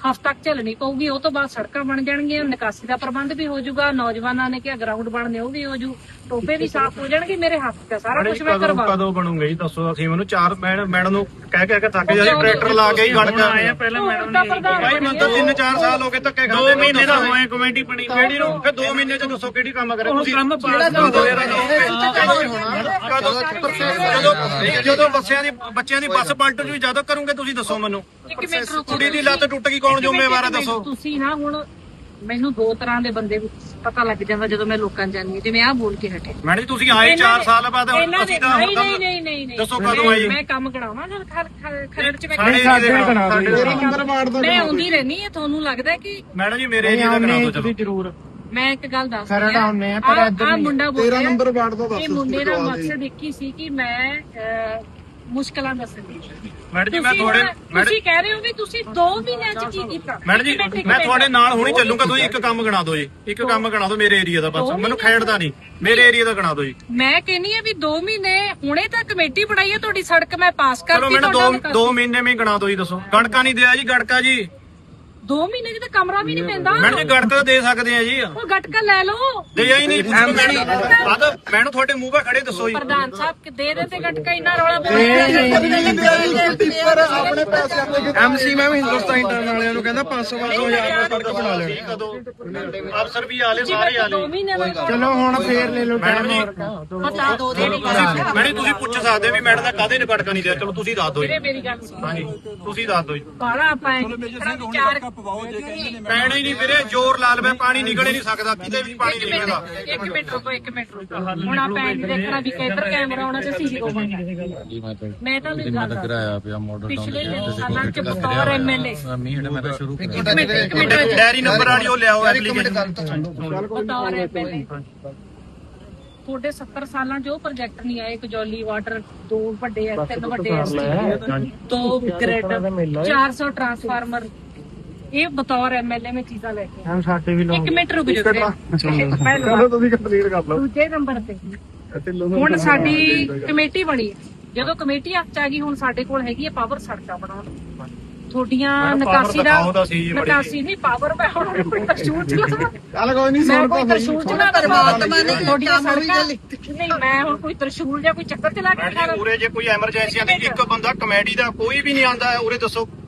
ਹਫ਼ਤਾ ਤੱਕ ਝੱਲਣੀ ਪਊਗੀ ਉਹ ਤੋਂ ਬਾਅਦ ਸੜਕਾਂ ਬਣ ਜਾਣਗੀਆਂ ਨਿਕਾਸੀ ਦਾ ਪ੍ਰਬੰਧ ਵੀ ਹੋ ਜਾਊਗਾ ਨੌਜਵਾਨਾਂ ਨੇ ਕਿਹਾ ਗਰਾਊਂਡ ਬਣਨੇ ਉਹ ਵੀ ਹੋ ਜੂ ਟੋਪੇ ਵੀ ਸਾਫ਼ ਹੋ ਜਾਣਗੇ ਮੇਰੇ ਹੱਥ ਤੇ ਸਾਰਾ ਕੁਝ ਮੈਂ ਕਰਵਾ ਕਦੋਂ ਬਣੂਗੇ ਜੀ ਦੱਸੋ ਅਸੀਂ ਮੈਨੂੰ ਚਾਰ ਮੈਡਮ ਮੈਡਮ ਨੂੰ ਕਹਿ ਕਹਿ ਕੇ ਥੱਕ ਜਾਂਦੇ ਟਰੈਕਟਰ ਲਾ ਕੇ ਹੀ ਗੜਕਾ ਪਹਿਲਾਂ ਮੈਡਮ ਭਾਈ ਮੈਨੂੰ ਤਾਂ 3-4 ਸਾਲ ਹੋ ਗਏ ਧੱਕੇ ਖਾਂਦੇ ਦੋ ਮਹੀਨੇ ਦਾ ਹੋਏ ਕਮੇਟੀ ਬਣੀ ਕਿਹੜੀ ਨੂੰ? ਫਿਰ 2 ਮਹੀਨੇ ਚ ਦੱਸੋ ਕਿਹੜੀ ਕੰਮ ਕਰੇ ਤੁਸੀਂ ਕੰਮ ਜਦੋਂ ਜਦੋਂ ਬੱਸਿਆਂ ਦੀ ਬੱਚਿਆਂ ਦੀ ਬੱਸ ਪਲਟ ਜੂ ਜਦੋਂ ਕਰੋਗੇ ਤੁਸੀਂ ਦੱਸੋ ਮੈਨੂੰ। ਕੁੜੀ ਦੀ ਲੱਤ ਟੁੱਟ ਗਈ ਕੌਣ ਜ਼ਿੰਮੇਵਾਰ ਹੈ ਦੱਸੋ? ਤੁਸੀਂ ਨਾ ਹੁਣ ਮੈਨੂੰ ਦੋ ਤਰ੍ਹਾਂ ਦੇ ਬੰਦੇ ਪਤਾ ਲੱਗ ਜਾਂਦਾ ਜਦੋਂ ਮੈਂ ਲੋਕਾਂ ਹਾਂ। ਜਿਵੇਂ ਆਹ ਬੋਲ ਕੇ ਹਟੇ। ਮੈਡਮ ਜੀ ਤੁਸੀਂ ਆਏ 4 ਸਾਲ ਬਾਅਦ ਅਸੀਂ ਤਾਂ ਨਹੀਂ ਨਹੀਂ ਨਹੀਂ ਨਹੀਂ ਦੱਸੋ ਕਦੋਂ ਆਏ? ਮੈਂ ਕੰਮ ਕਰਾਵਾਂ ਖਰ- ਖਰੜ 'ਚ ਮੈਂ ਸਾਡੇ ਨਾਲ, ਨੰਬਰ ਵਾਰਡ ਦਾ ਮੈਂ ਆਉਂਦੀ ਰਹਿਣੀ ਹੈ ਤੁਹਾਨੂੰ ਲੱਗਦਾ ਕਿ ਮੈਡਮ ਜੀ ਮੇਰੇ ਏਰੀਆ ਦਾ ਕਰਾ ਦਿਓ ਚਲੋ। ਜ਼ਰੂਰ। ਮੈਂ ਇੱਕ ਗੱਲ ਦੱਸ ਖਰੜ ਆਉਂਦੇ ਆ, ਪਰ ਇੱਧਰ ਆ। ਮੁੰਡਾ ਤੇਰਾ ਬੋਲਿਆ ਨੰਬਰ ਵਾਰਡ ਦਾ ਦੱਸ ਇਹ ਮੁੰਡੇ ਦੇ। ਮਕਸਦ ਇੱਕ ਹੀ ਸੀ ਕਿ ਮੈਂ ਮੁਸ਼ਕਲਾਂ ਦੱਸਣੀ ਮੈਡਮ ਜੀ ਮੈਂ ਤੁਸੀਂ ਤੁਹਾਡੇ ਹੁਣ- ਮੈਡਮ ਤੁਸੀਂ ਕਹਿ ਰਹੇ ਹੋ ਵੀ ਤੁਸੀਂ 2 ਮਹੀਨਿਆਂ 'ਚ ਕੀ ਕੀਤਾ। ਮੈਡਮ ਜੀ ਇੱਕ ਮਿੰਟ, ਇੱਕ ਮੈਂ ਮਿੰਟ। ਤੁਹਾਡੇ ਨਾਲ ਹੁਣੀ ਚੱਲੂਗਾ ਤੁਸੀਂ ਇੱਕ ਕੰਮ ਗਣਾ ਦਿਓ ਜੀ। ਇੱਕ ਕੰਮ ਗਣਾ ਦਿਓ ਮੇਰੇ ਏਰੀਆ ਦਾ ਬਸ। ਦੋ ਮੈਨੂੰ ਖੇਡਦਾ ਨਹੀਂ। ਮੇਰੇ ਏਰੀਆ ਦਾ ਗਣਾ ਦਿਓ ਜੀ। ਮੈਂ ਕਹਿੰਨੀ ਆ ਵੀ 2 ਮਹੀਨੇ ਹੁਣੇ ਤਾਂ ਕਮੇਟੀ ਬਣਾਈ ਹੈ ਤੁਹਾਡੀ ਸੜਕ ਮੈਂ ਪਾਸ ਚਲੋ ਕਰਤੀ ਮੈਨੂੰ ਦੋ ਦੋ ਮਹੀਨੇ ਵਿੱਚ ਗਣਾ ਦਿਓ ਜੀ ਦੱਸੋ। ਗੜਕਾ ਨਹੀਂ ਦਿਆ ਜੀ ਗੜਕਾ ਜੀ। ਦੋ ਮਹੀਨੇ 'ਚ ਤਾਂ ਕਮਰਾ ਵੀ ਨਹੀਂ ਪੈਂਦਾ। ਮੈਡਮ ਜੀ ਗੜਕਾ ਤਾਂ ਦੇ ਸਕਦੇ ਆ ਜੀ। ਉਹ ਗਟਕਾ ਲੈ ਲਓ। ਦੇ ਹੀ ਨਹੀਂ। ਬਾਦ ਮੈਨੂੰ ਤੁਹਾਡੇ ਮੂੰਹ 'ਤੇ ਖੜੇ ਦੱਸੋ ਜੀ। ਪ੍ਰਧਾਨ ਸਾਹਿਬ ਕਿ ਦੇ ਦੇ ਤੇ ਗਟਕਾ ਇੰਨਾ ਰੌਲਾ ਟਿੱਪਰ ਆਪਣੇ ਪੈਸੇ ਆਪਣੇ ਐਮਸੀ ਮੈਂ ਵੀ ਹਿੰਦੁਸਤਾਨ ਇੰਟਰਨ ਵਾਲਿਆਂ ਨੂੰ ਕਹਿੰਦਾ 500 500 ਹਜ਼ਾਰ ਦਾ ਸੜਕ ਬਣਾ ਲੈਣੀ। ਕਦੋਂ ਅਫਸਰ ਵੀ ਆਲੇ ਸਾਰੇ ਆਲੇ। ਦੋ ਮਹੀਨੇ ਦਾ ਚਲੋ ਹੁਣ ਫੇਰ ਲੈ ਲਓ ਮੈਡਮ ਜੀ ਪਤਾ ਦੋ ਦੇ ਮੈਡਮ ਤੁਸੀਂ ਪੁੱਛ ਸਕਦੇ ਵੀ ਮੈਡਮ ਦਾ ਕਾਹਦੇ ਨੇ ਗੜਕਾ ਨਹੀਂ ਦਿਆ। ਚਲੋ ਤੁਸੀਂ ਦੱਸ ਦਿਓ ਜੀ। ਮੇਰੀ ਗੱਲ ਸੁਣ। ਹਾਂਜੀ ਤੁਸੀਂ ਦੱਸ ਦਿਓ ਜੀ। ਬਾਲਾ ਆਪਾਂ ਵਿਚਾਰ ਪੈਣਾ ਹੀ ਨਹੀਂ ਵੀਰੇ ਜ਼ੋਰ ਲਾ ਲਵੇ ਪਾਣੀ ਨਿਕਲ ਹੀ ਨਹੀਂ ਸਕਦਾ ਕਿਤੇ ਵੀ ਪਾਣੀ ਨਹੀਂ ਨਿਕਲਦਾ। ਇੱਕ ਮਿੰਟ ਰੁਕੋ ਇੱਕ ਮਿੰਟ ਰੁਕੋ। ਹੁਣ ਆਪਾਂ ਇਹ ਨੀ ਦੇਖਣਾ ਵੀ ਕਿੱਧਰ ਕੈਮਰਾ ਆਉਣਾ ਤੇ ਸੀਸੀ ਹੋਵਾਂਗਾ ਮੈਂ ਤਾਂ ਨਹੀਂ ਗੱਲ ਕਰਾਇਆ ਪਿਆ ਮਾਡਲ ਪਿਛਲੇ ਸਾਲਾਂ ਚ ਬਤੌਰ ਐਮਐਲਏ ਮੀਂਹ ਮੈਂ ਤਾਂ ਸ਼ੁਰੂ ਇੱਕ ਮਿੰਟ ਇੱਕ ਮਿੰਟ ਡੈਰੀ ਨੰਬਰ ਵਾਲੀ ਉਹ ਲਿਆਓ ਐਪਲੀਕੇਸ਼ਨ ਬਤੌਰ ਐਮਐਲਏ ਤੁਹਾਡੇ 70 ਸਾਲਾਂ ਉਹ ਪ੍ਰੋਜੈਕਟ ਨਹੀਂ ਆਏ ਕਜੌਲੀ ਵਾਟਰ ਦੋ ਵੱਡੇ ਐ ਤਿੰਨ ਵੱਡੇ ਐ ਦੋ ਗ੍ਰਿਡ 400 ਟਰਾਂਸਫਾਰਮਰ ਇਹ ਬਤੌਰ ਐਮਐਲਏ ਮੈਂ ਚੀਜ਼ਾਂ ਲੈ ਕੇ। ਹਮ ਸਾਡੇ ਵੀ ਇੱਕ ਮਿੰਟ ਰੁਕ ਜਾਓ ਚਲੋ ਤੁਸੀਂ ਕੰਪਲੀਟ ਕਰ ਲਓ। ਦੂਜੇ ਨੰਬਰ ਤੇ। ਹੁਣ ਸਾਡੀ ਕਮੇਟੀ ਬਣੀ ਹੈ। ਜਦੋਂ ਕਮੇਟੀ ਹੱਥ ਆ ਗਈ ਹੁਣ ਸਾਡੇ ਕੋਲ ਹੈਗੀ ਹੈ ਪਾਵਰ ਸੜਕਾਂ ਬਣਾਉਣ। ਨੂੰ। ਤੁਹਾਡੀਆਂ ਨਿਕਾਸੀ ਦਾ ਦਿਖਾਓ ਤਾਂ ਸਹੀ ਜੀ ਬੜੀ। ਨਿਕਾਸੀ ਨਹੀਂ ਪਾਵਰ ਮੈਂ ਹੁਣ ਕੋਈ ਤਰਸ਼ੂਲ ਚਲਾਵਾਂ ਚੱਲ ਕੋਈ ਨਹੀਂ ਮੈਂ ਸੁਣ ਕੋਈ ਤਰਸ਼ੂਲ ਚਲਾ ਪਰਮਾਤਮਾ ਨੇ ਤੁਹਾਡੀਆਂ ਸੜਕਾਂ ਨਹੀਂ ਮੈਂ ਹੁਣ ਕੋਈ ਤਰਸ਼ੂਲ ਜਾਂ ਕੋਈ ਚੱਕਰ ਚਲਾ ਕੇ ਮੈਡਮ ਜੀ ਉਰੇ ਜੇ ਕੋਈ ਐਮਰਜੈਂਸੀ ਆਂਦੀ ਇੱਕ ਬੰਦਾ ਕਮੇਡੀ ਦਾ ਕੋਈ ਵੀ ਨਹੀਂ ਆਂਦਾ ਉਰੇ ਦੱਸੋ।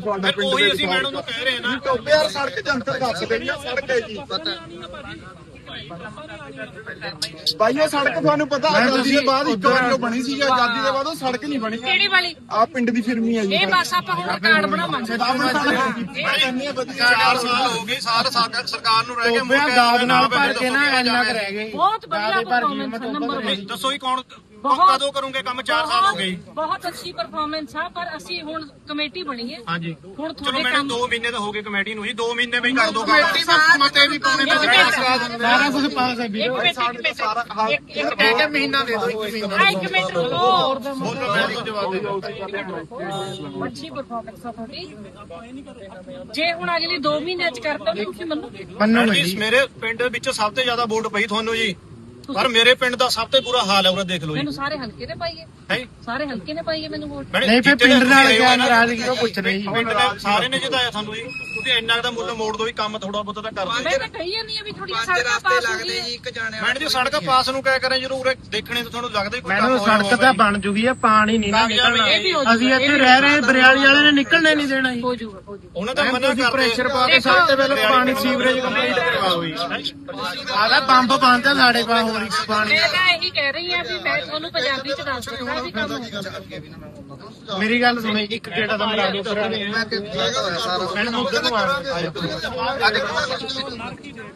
ਤੁਹਾਡਾ ਫਿਰ ਪਿੰਡ ਉਹੀ ਦੇ ਅਸੀਂ ਮੈਡਮ ਨੂੰ ਕਹਿ ਰਹੇ ਨਾ। ਟੋਬੇ ਯਾਰ ਸੜਕ ਚ ਅੰਤਰ ਦੱਸ ਦੇਣੀ ਆ ਸੜਕ ਹੈ ਜੀ। ਭਾਈ ਉਹ ਸੜਕ ਤੁਹਾਨੂੰ ਪਤਾ ਆਜ਼ਾਦੀ ਦੇ ਬਾਅਦ ਇੱਕ ਵਾਰ ਉਹ ਬਣੀ ਸੀ ਆਜ਼ਾਦੀ ਦੇ ਬਾਅਦ ਉਹ ਸੜਕ ਨਹੀਂ ਬਣੀ। ਕਿਹੜੀ ਵਾਲੀ? ਆ ਪਿੰਡ ਦੀ ਫਿਰਮੀ ਹੈ ਜੀ। ਇਹ ਬਸ ਆਪਾਂ ਹੁਣ ਕਾਰਡ ਬਣਾਵਾਂਗੇ। ਚਾਰ ਸਾਲ ਹੋ ਗਏ ਸਾਲ ਸਾਕ- ਸਰਕਾਰ ਨੂੰ ਰਹਿ ਗਏ ਦਾਦ ਨਾਲ ਨਾ ਭਰ ਕੇ ਨਾ ਦੱਸੋ ਇੰਨਾ ਕੁ ਰਹਿ ਗਏ। ਬਹੁਤ ਵਧੀਆ ਪਰਫਾਰਮੈਂਸ ਨੰਬਰ ਨਹੀਂ, ਦੱਸੋ ਹੀ ਕੌਣ ਬਹੁਤ- ਕਦੋਂ ਕਰੋਗੇ ਕੰਮ? 4 ਸਾਲ ਹੋ ਗਏ। ਬਹੁਤ ਅੱਛੀ ਪਰਫਾਰਮੈਂਸ ਆ ਪਰ ਅਸੀਂ ਹੁਣ ਕਮੇਟੀ ਬਣੀ ਹੈ। ਹਾਂਜੀ। ਹੁਣ ਚਲੋ ਤੁਹਾਡੇ ਮੈਡਮ ਕੰਮ 2 ਮਹੀਨੇ ਤਾਂ ਹੋ ਗਏ ਕਮੇਟੀ ਨੂੰ ਜੀ 2 ਮਹੀਨੇ ਵਿੱਚ ਕਰ ਦੋ ਕੰਮ। ਮਤੇ ਵੀ ਪਾਉਣੇ ਸਾਰਾ ਕੁਝ ਪਾਸ ਹੈ। ਇੱਕ ਵੀਰੋ ਮਿੰਟ ਇੱਕ ਮਿੰਟ। ਇੱਕ ਇੱਕ ਕਹਿ ਕੇ ਮਹੀਨਾ ਦੇ ਦਿਓ ਇੱਕ ਮਹੀਨਾ। ਆ, ਇੱਕ ਮਿੰਟ ਰੁਕੋ। ਬੋਲੋ ਮੈਂ ਤੁਹਾਨੂੰ ਜਵਾਬ ਦੇ ਦਿਓ। ਅੱਛੀ ਪਰਫਾਰਮੈਂਸ ਆ ਤੁਹਾਡੀ। ਜੇ ਹੁਣ ਅਗਲੇ 2 ਮਹੀਨਿਆਂ ਚ ਕਰਤਾ ਤਾਂ ਤੁਸੀਂ ਮੰਨੋਗੇ? ਮੰਨੋ ਜੀ। ਮੇਰੇ ਪਿੰਡ ਵਿੱਚ ਸਭ ਤੋਂ ਜ਼ਿਆਦਾ ਵੋਟ ਪਈ ਤੁਹਾਨੂੰ ਜੀ। ਪਰ ਮੇਰੇ ਪਿੰਡ ਦਾ ਸਭ ਤੋਂ ਬੁਰਾ ਹਾਲ ਹੈ ਉਹ ਦੇਖ ਲਓ ਜੀ। ਮੈਨੂੰ ਸਾਰੇ ਹਲਕੇ ਨੇ ਪਾਈਏ? ਹੈ? ਸਾਰੇ ਹਲਕੇ ਨੇ ਪਾਈਏ ਮੈਨੂੰ ਵੋਟ? ਨਹੀਂ ਫਿਰ ਪਿੰਡ ਨਾਲ ਕਿਆ ਨਾਰਾਜ਼ਗੀ ਉਹ ਪੁੱਛ ਰਹੀ ਪਿੰਡ ਨੇ ਸਾਰੇ ਨੇ ਜਿਤਾਇਆ ਤੁਹਾਨੂੰ ਜੀ। ਤੁਸੀਂ ਇੰਨਾ ਦਾ ਮੁੱਲ ਮੋੜ ਦੋ ਵੀ ਕੰਮ ਥੋੜਾ ਬਹੁਤਾ ਤਾਂ ਕਰ ਦਿਓ ਮੈਂ ਤਾਂ ਕਹੀ ਜਾਂਦੀ ਆ ਵੀ ਥੋੜੀ ਸੜਕਾਂ ਪਾਸ ਹੋ ਗਈ ਇੱਕ ਜਾਣੇ ਮੈਡਮ ਜੀ ਸੜਕ ਪਾਸ ਨੂੰ ਕਹਿ ਕਰੇ ਜਦੋਂ ਉਰੇ ਦੇਖਣੇ ਤਾਂ ਤੁਹਾਨੂੰ ਲੱਗਦਾ ਹੀ ਕੋਈ ਮੈਨੂੰ ਸੜਕ ਤਾਂ ਬਣ ਜੂਗੀ ਆ ਪਾਣੀ ਨਹੀਂ ਨਾ ਨਿਕਲਣਾ। ਅਸੀਂ ਇੱਥੇ ਰਹਿ ਰਹੇ ਬਰਿਆਲੀ ਵਾਲੇ ਨੇ ਨਿਕਲਣੇ ਨਹੀਂ ਦੇਣਾ ਜੀ। ਹੋ ਹੋ ਉਹਨਾਂ ਦਾ ਮਨਾ ਕਰਦੇ ਪ੍ਰੈਸ਼ਰ ਪਾ ਕੇ ਸਭ ਤੋਂ ਪਹਿਲਾਂ ਪਾਣੀ ਸੀਵਰੇਜ ਕੰਪਲੀਟ ਕਰਵਾਓ ਜੀ। ਆਦਾ ਪੰਪ ਬੰਦ ਆ ਸਾਡੇ ਪਾ ਹੋਰ ਇੱਕ ਪਾਣੀ। ਮੈਂ ਤਾਂ ਇਹੀ ਕਹਿ ਰਹੀ ਆ ਵੀ ਮੈਂ ਤੁਹਾਨੂੰ ਪੰਜਾਬੀ ਚ ਦੱਸ ਦਿੰਦਾ ਵੀ ਕੰਮ ਮੇਰੀ ਗੱਲ ਸੁਣੋ ਇੱਕ ਗੇੜਾ ਦਾ ਮਰਾ ਫਿਰ ਮੈਂ ਮੁੱਦੇ ਨੂੰ 아직 끝나지 않았어.